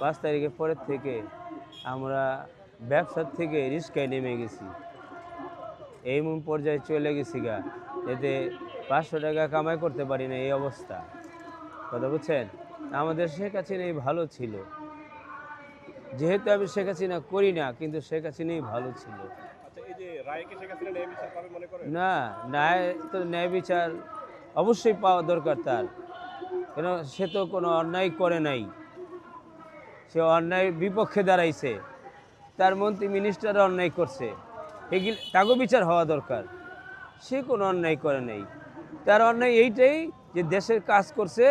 পাঁচ তারিখের পরের থেকে আমরা ব্যবসার থেকে রিস্কায় নেমে গেছি। এই মূল পর্যায়ে চলে গেছি গা এতে পাঁচশো টাকা কামাই করতে পারি না এই অবস্থা। কথা বুঝছেন? আমাদের শেখ হাসিনাই ভালো ছিল। যেহেতু আমি শেখ হাসিনা করি না কিন্তু শেখ হাসিনাই ভালো ছিল। আচ্ছা মনে না ন্যায় তো ন্যায় বিচার অবশ্যই পাওয়া দরকার তার। কেন সে তো কোনো অন্যায় করে নাই। সে অন্যায় বিপক্ষে দাঁড়াইছে। তার মন্ত্রী মিনিস্টার অন্যায় করছে। এগুলি তাকেও বিচার হওয়া দরকার। সে কোনো অন্যায় করে নাই। তার অন্যায় এইটাই যে দেশের কাজ করছে,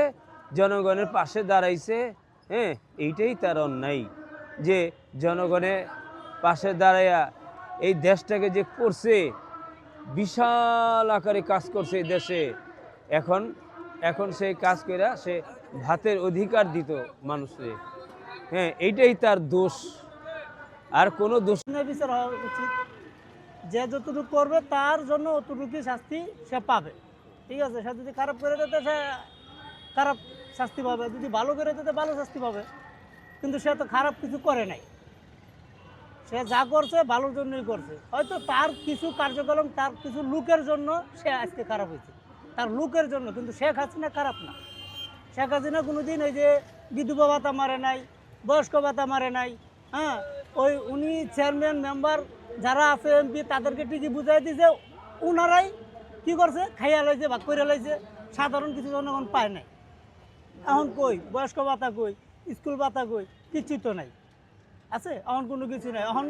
জনগণের পাশে দাঁড়াইছে হ্যাঁ এইটাই তার অন্যায়। যে জনগণের পাশে দাঁড়াইয়া এই দেশটাকে যে করছে, বিশাল আকারে কাজ করছে এই দেশে, এখন এখন সেই কাজ করে সে ভাতের অধিকার দিত মানুষে। হ্যাঁ এইটাই তার দোষ। আর কোনো দোষ বিচার হওয়া উচিত। যে যতটুকু করবে, তার জন্য অতটুকু শাস্তি সে পাবে। ঠিক আছে, সে যদি খারাপ করে দিতে, সে খারাপ শাস্তি পাবে। যদি ভালো করে দিতে, ভালো শাস্তি পাবে। কিন্তু সে তো খারাপ কিছু করে নাই। সে যা করছে, ভালোর জন্যই করছে। হয়তো তার কিছু কার্যক্রম তার কিছু লুকের জন্য সে আজকে খারাপ হয়েছে। তার লুকের জন্য, কিন্তু শেখ হাসিনা খারাপ না। শেখ হাসিনা কোনো দিন এই যে বিধবা ভাতা মারে নাই বয়স্ক ভাতা মারে নাই হ্যাঁ? ওই উনি চেয়ারম্যান মেম্বার যারা আছে এমপি তাদেরকে ঠিকই বুঝাই দিয়েছে উনারাই কি করছে? খাইয়া লাইছে, ভাগ করে লাইছে, সাধারণ কিছু জনগণ পায় নাই। এখন কই? বয়স্ক ভাতা কই? স্কুল ভাতা কই? কিছুই তো নাই। আছে? এখন কোনো কিছু নাই। এখন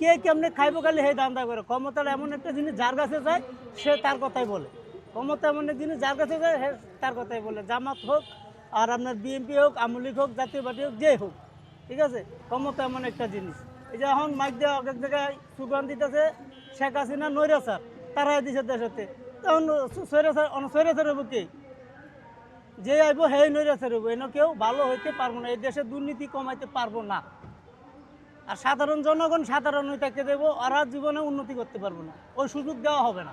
কে কেমনে খাইব খালি সেই দান্দা করে। ক্ষমতার এমন একটা জিনিস যার কাছে যায়, সে তার কথাই বলে। ক্ষমতা এমন একটা জিনিস যার কাছে যায়, সে তার কথাই বলে। জামাত হোক আর আপনার বিএনপি হোক, আমলিক হোক জাতীয় পার্টি হোক যে হোক, ঠিক আছে? ক্ষমতা এমন একটা জিনিস। এই যে এখন মাইক দেওয়া এক জায়গায় সুগান দিতেছে শেখ হাসিনা নৈরাচার, তারাই দিছে দেশতে। তখন সৈরাচার সৈরাচার হব কে? যে আইব, সেই নৈরাচার হব এনে কেউ ভালো হইতে পারব না। এই দেশে দুর্নীতি কমাইতে পারব না। আর সাধারণ জনগণ সাধারণ হইতাকে দেবো ওরা জীবনে উন্নতি করতে পারব না। ওই সুযোগ দেওয়া হবে না।